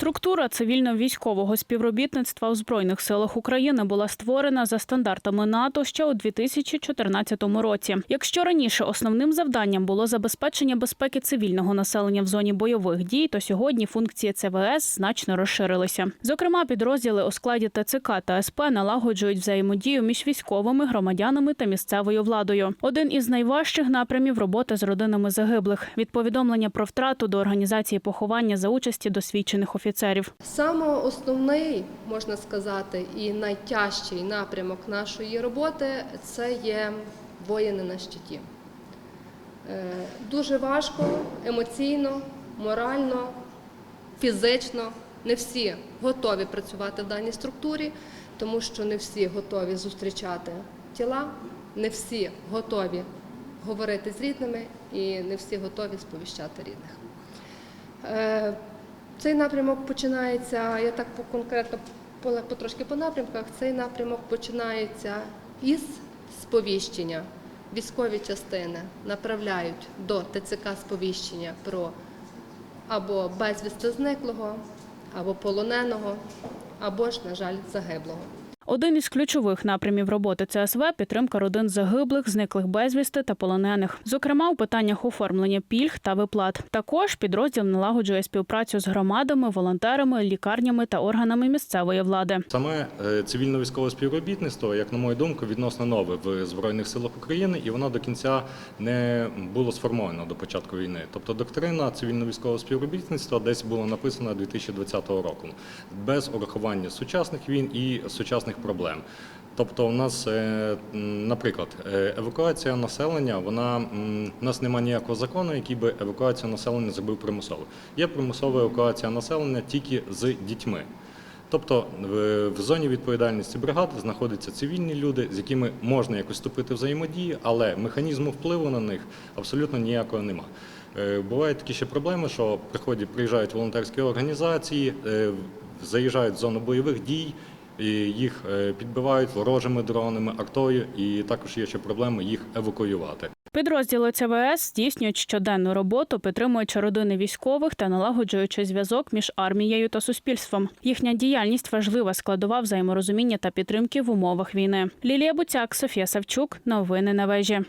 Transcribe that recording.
Структура цивільно-військового співробітництва у збройних силах України була створена за стандартами НАТО ще у 2014 році. Якщо раніше основним завданням було забезпечення безпеки цивільного населення в зоні бойових дій, то сьогодні функції ЦВС значно розширилися. Зокрема, підрозділи у складі ТЦК та СП налагоджують взаємодію між військовими, громадянами та місцевою владою. Один із найважчих напрямів роботи з родинами загиблих від повідомлення про втрату до організації поховання за участі досвідчених офіцерів. Саме основний, можна сказати, і найтяжчий напрямок нашої роботи це є воїни на щиті. Е, Дуже важко емоційно, морально, фізично. Не всі готові працювати в даній структурі, тому що не всі готові зустрічати тіла, не всі готові говорити з рідними і не всі готові сповіщати рідних. Цей напрямок починається, я так по конкретно потрошки по напрямках. Цей напрямок починається із сповіщення. Військові частини направляють до ТЦК сповіщення про або безвісти зниклого, або полоненого, або ж, на жаль, загиблого. Один із ключових напрямів роботи ЦСВ – підтримка родин загиблих, зниклих безвісти та полонених, зокрема у питаннях оформлення пільг та виплат. Також підрозділ налагоджує співпрацю з громадами, волонтерами, лікарнями та органами місцевої влади. Саме е, цивільно-військове співробітництво, як на мою думку, відносно нове в Збройних силах України, і воно до кінця не було сформовано до початку війни. Тобто доктрина цивільно-військового співробітництва десь була написана 2020 року, без урахування сучасних війн і сучасних проблем. Тобто, у нас, е, наприклад, е, евакуація населення, вона у нас немає ніякого закону, який би евакуацію населення зробив примусово. Є примусова евакуація населення тільки з дітьми. Тобто в- зоні відповідальності бригад знаходяться цивільні люди, з якими можна якось вступити в взаємодію, але механізму впливу на них абсолютно ніякого нема. Е, Бувають такі ще проблеми, що приходять, приїжджають волонтерські організації, заїжджають в зону бойових дій, їх е, підбивають ворожими дронами, артою, і також є ще проблеми їх евакуювати. Підрозділи ЦВС здійснюють щоденну роботу, підтримуючи родини військових та налагоджуючи зв'язок між армією та суспільством. Їхня діяльність важлива складова взаєморозуміння та підтримки в умовах війни. Лілія Буцяк, Софія Савчук. Новини на вежі.